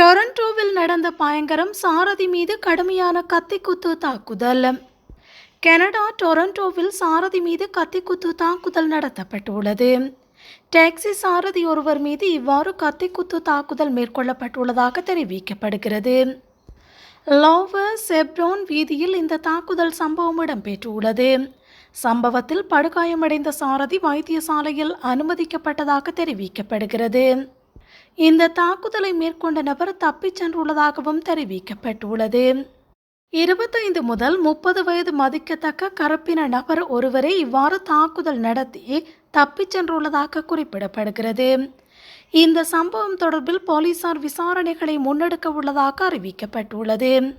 டொரண்டோவில் நடந்த பயங்கரம் சாரதி மீது கடுமையான கத்திக்குத்து தாக்குதல். கனடா டொரண்டோவில் சாரதி மீது கத்திக்குத்து தாக்குதல் நடத்தப்பட்டுள்ளது. டாக்ஸி சாரதி ஒருவர் மீது இவ்வாறு கத்திக்குத்து தாக்குதல் மேற்கொள்ளப்பட்டுள்ளதாக தெரிவிக்கப்படுகிறது. லோவர் செப்ரோன் வீதியில் இந்த தாக்குதல் சம்பவம் இடம்பெற்றுள்ளது. சம்பவத்தில் படுகாயமடைந்த சாரதி வைத்தியசாலையில் அனுமதிக்கப்பட்டதாக தெரிவிக்கப்படுகிறது. இந்த தாக்குதலை மேற்கொண்ட நபர் தப்பிச் சென்றுள்ளதாகவும் தெரிவிக்கப்பட்டுள்ளது. இருபத்தைந்து முதல் முப்பது வயது மதிக்கத்தக்க கருப்பின நபர் ஒருவரை இவ்வாறு தாக்குதல் நடத்தி தப்பிச் சென்றுள்ளதாக குறிப்பிடப்படுகிறது. இந்த சம்பவம் தொடர்பில் போலீசார் விசாரணைகளை முன்னெடுக்க உள்ளதாக அறிவிக்கப்பட்டுள்ளது.